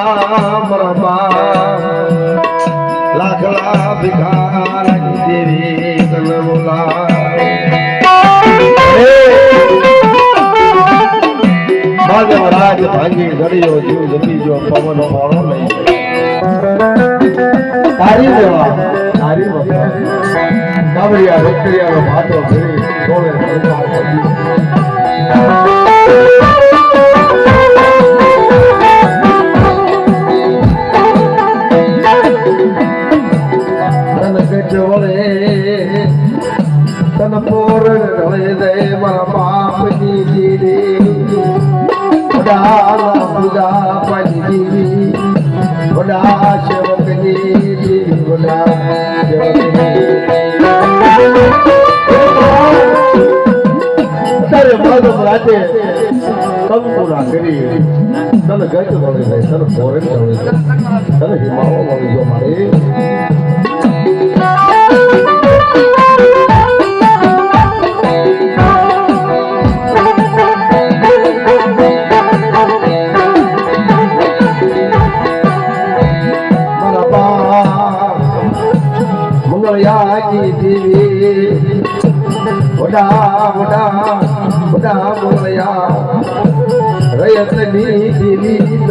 મારા તને બોલાવે ભાગે ઘડીઓ જીવ જતી જો પવન મોળો લઈ તારી દેવા કંકુરા કરી તને ગજ વળે જાય તને પોરે વળે જાય તને હિમાવો વળી જો મારા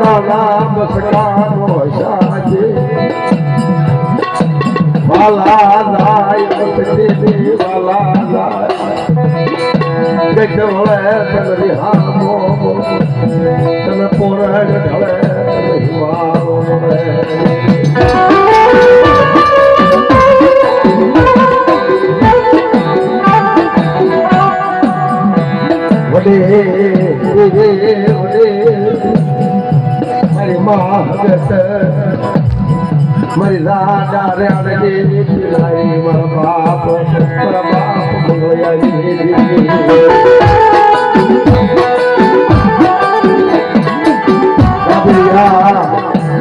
નામ સકાનો સાજે વાલા નાય વખતે વાલા નાય ગઢોળે તને હામો તને પોરડ ઢળે તને હિમાળો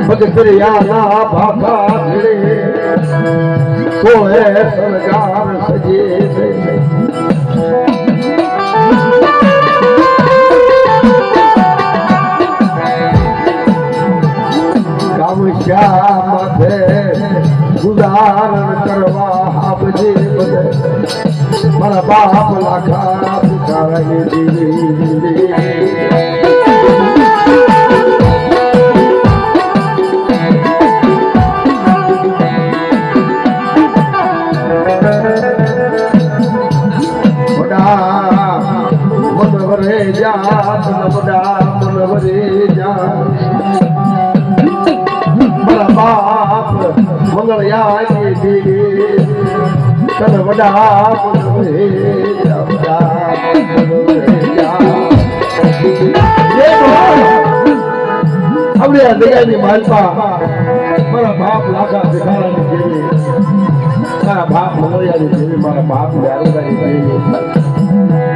पजर या बाबा શ્યા માથે ગુજાર કરવા આપજે મારા બાપ લાખા ભિખારી દીદી દયાની મારા બાપ લાખા ભિખારાની દેવી મારા બાપ મંગળયાની દેવી મારા બાપ દારૂદાની દેવી.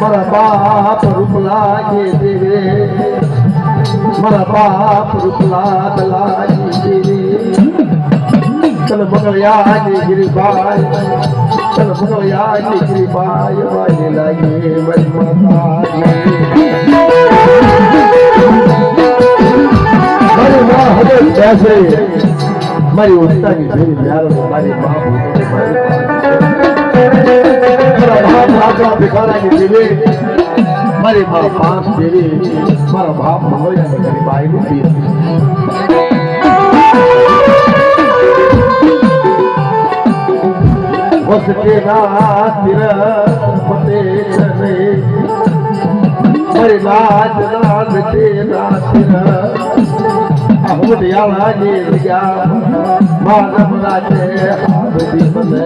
મારા બાપ દલાજી દેવે તન મંગળયાની ગિરિભાઈ તન મંગળયાની ગિરિભાઈ વાય લાગે મારી ઉસ્તાની ભેરી મ્યારો મારી બાપુ મારી મારા બાપ મારી બાપ મંગળયાની મારી બાઈનું વસકે ના તિર પતે મારી નાચ નાચ તે નાચ અહોડિયાળા ની ગયા માનવ રાજે હાબદી મને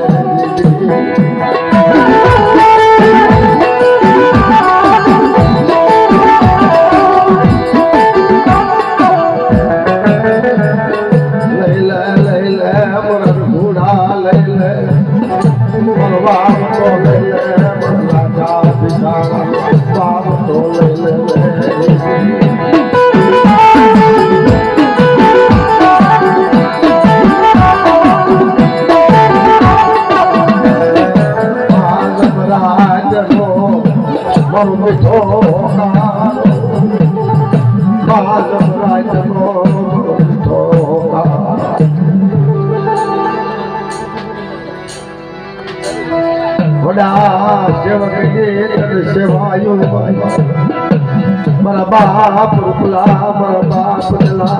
બાપ રૂપલા મારા બાપ દલા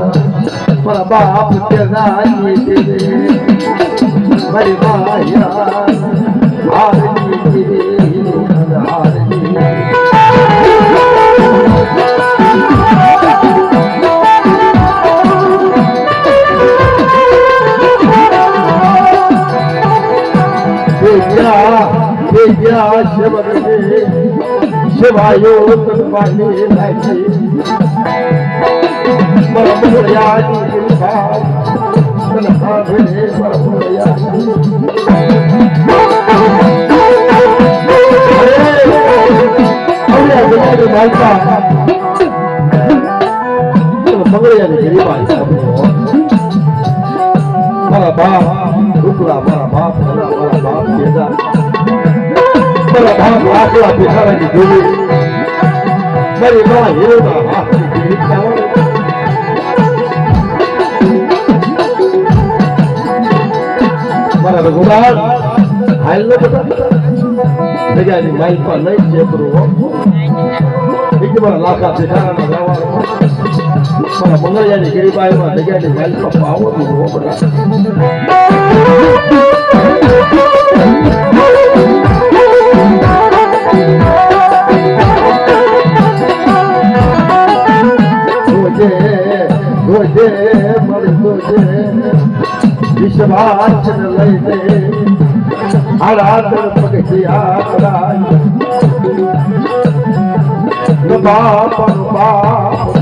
મારા બાપ તેરાની દેવે મારી માયા હારની દેવી હારની शिवायो तुम्हारी लगी मरमुरिया की बात तनहारे मरमुरिया अरे अरे भाईता मगरिया ने गिरी भाई मारा बाप रुकड़ा मारा बाप मारा बाप बेटा પરમોયાની કિંભા તનભાવે પરમોયાની મારા બાપ ઢુકડા મારા બાપ ભલા, મારા બાપ ભેગા મારા બાપ આકલા ભિખારાની જોડી મારી મા હીરોના હાથની જીવિત ખાવાની. મારા રઘુરાજ હાલ નો બધા જગ્યાની માઇલ પર લઈ છે એક મારા લાખા ભિખારાના જવાનો મંગળિયાની ગિરિબાઈમાં જગ્યાની માઇલ પર બધા વિશ્વાસ લઈને આરાધન પગથિયા પડાય બાપ બાપ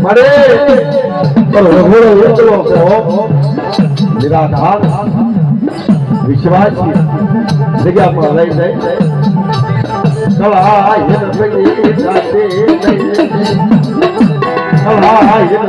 મરે રઘુડો એટલો કહો નિરાધાર વિશ્વાસી જગ્યામાં લઈ જાય કળા હિન ભગી સાથે કળા હિન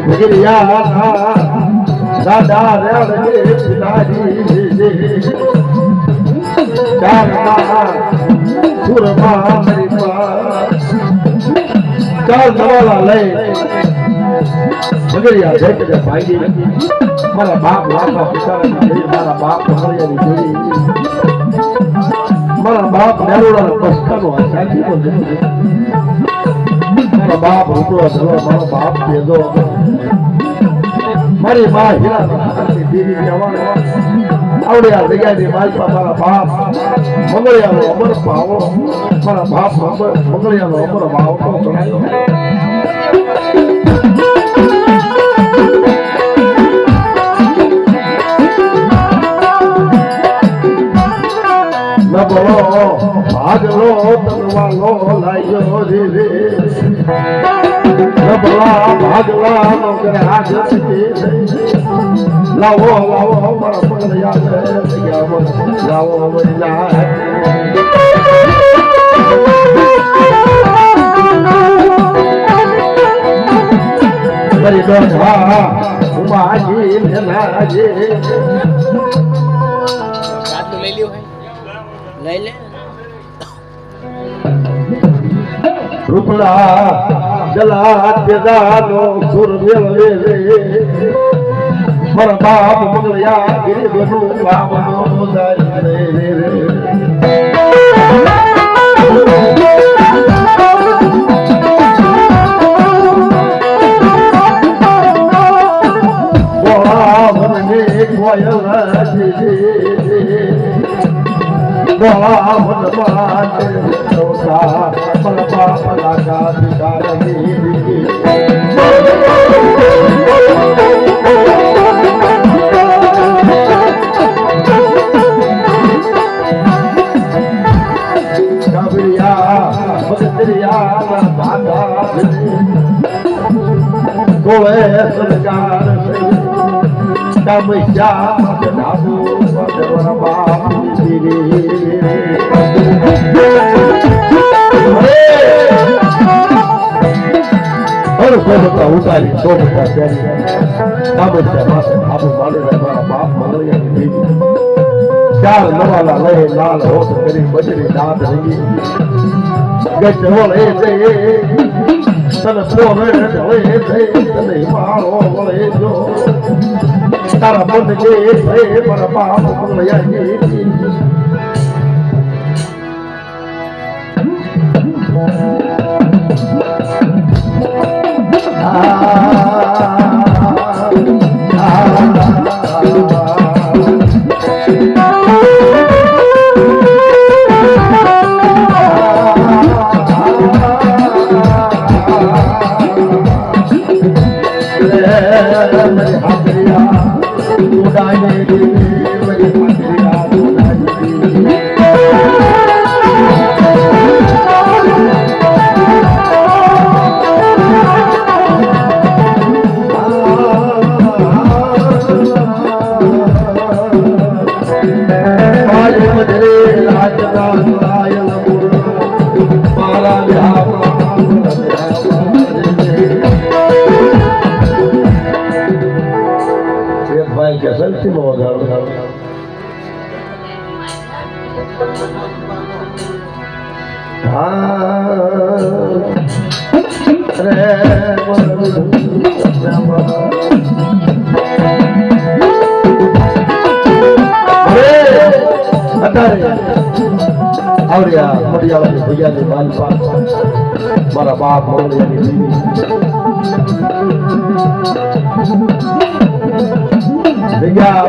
ભગરિયા દાદા રે પિતાજી લઈ બગડિયા ભેટ ભાગી મારા બાપ લાખા પિતારાની જોઈ મારા બાપ હરિયાની જોઈ મારા બાપ નેરોડા પસ્તાનો સાચી બાપ રૂપડો ધરો બાપ ભેદો મારી માં હીરા આવડે આ જગ્યાની માલપા મારા બાપ. મંગળિયાનો અમર ભાવો. મારા બાપ મંગળ- મંગળિયાનો અમર ભાવ. તો ગણાયો નબળો ભાગલો તરવાલો લાયો રે રે નબળા ભાગલા નો ગ્રાજ લાવો લાવો મારા પગલિયા લાવો વૈલા મારી દોઢા ઉમાજી મેલાજી લઈ લ્યો. લઈ લે. રૂપડા જલા તેદાનો સુર મેળવે મારા બાપ મંગળયા ગિરિબનું બાપનો દાય રે રે રે બોલા મને કોયલ મન માતે ચોકા મન બાપ લાગા હર સોબતા ઉતારી દેવી ચાર નવાલા લઈ લાલ હોઠ કરી બજરી દાંત રહી ગજ વળે તને પોરે ઢળે તને મારો વળે જો તારા મન જે ભય પર બાપ મળ્યા જે આવડ્યા મડિયાળાની ભૈયાની માલપા મારા બાપ મોડિયાની દીદી જગ્યા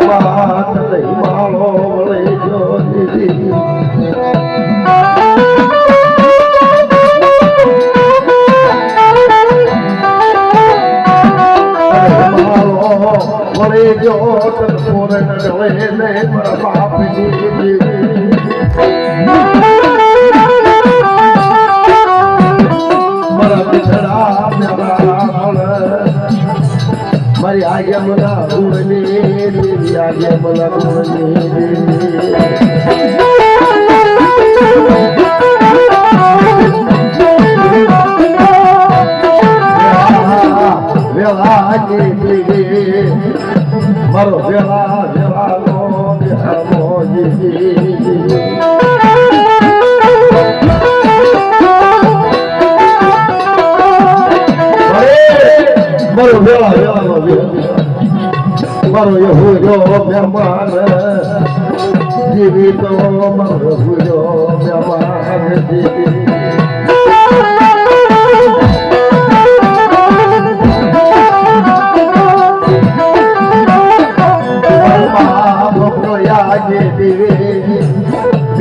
માળો જો તન પોરે નડવે ને દીદી મારા બિછડા મારી જે મારો વેલા વેલા નો બેહમો જી મારો વેળા વેળાનો મારો યહૂદો મહેમાન જીવિતો મારો યહૂદો મહેમાન જીવી બાપ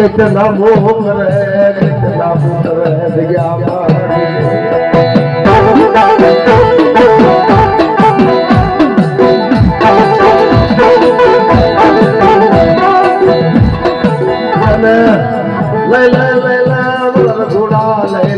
ગતના મોહ કરે ગતના પુત્ર જગ્યા અને લઈ લે લઈ લે વર ઘોડા લઈ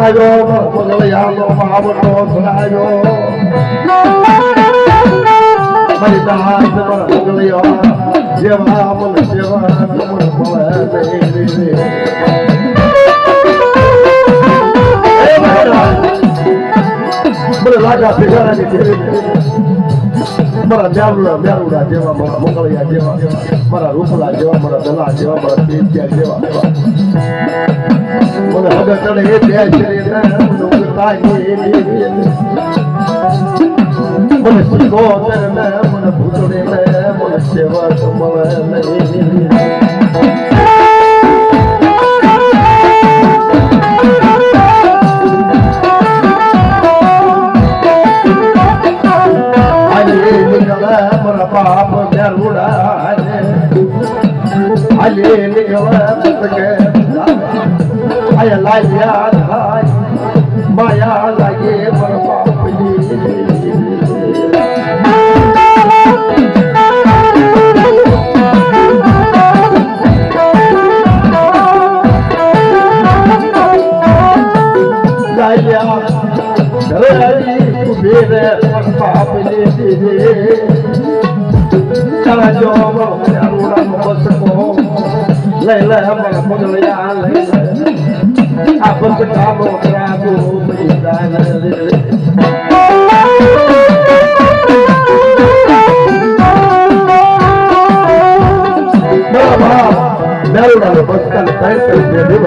આવ્યો મંગળયાનો માવટો આવ્યો મારી દાસ મંગળયા જેવા મન જેવા મન મારા મને લાગા ભેગારાની જેવી મારા મ્યારુડા મ્યારુડા જેવા મારા મંગળિયા જેવા મારા રૂપલા જેવા મારા દલા જેવા મારા તેજિયા જેવા મને હગર ચડે એ બે છે ને મને ઉગતા એ બે આયા લાગ્યા થાય માયા લાગે રે મારા દારૂડાનો બસકાનો સાઈડ કરી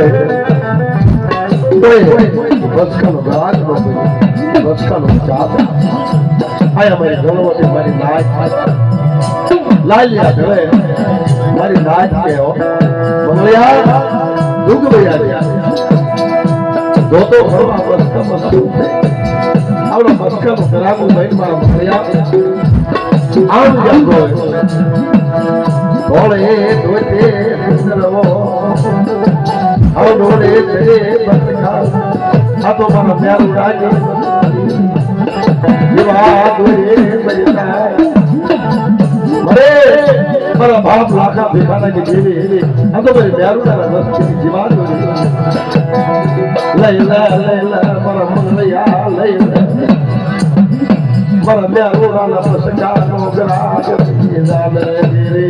બસકાનો ચાપ આયા મારી ગણવતી મારી નાચ લાલિયા ધરે મારી નાચ કે હો મંગળિયા દુઃખ ભૈયા જોતો ઘરમાં બસકા બસતું છે આવડો બસકાનો કરાવું ભાઈ મારા મંગળિયા આમ જાગો ધોળે ધોતે સુંદરવો. આવ ડોળે ચડે બસકા આ તો મારા પ્યારું રાગે જેવા દોરે બજતા મરે મારા બાપ લાખા ભેખાના કે જેવી. આ તો ભાઈ પ્યારું રસ વસ્તી જીવા દોરે લઈ લે લઈ લે મારા મંગળયા લઈ લે મારા પ્યારું ના પ્રસંગા નો ગ્રાગ જાલે રે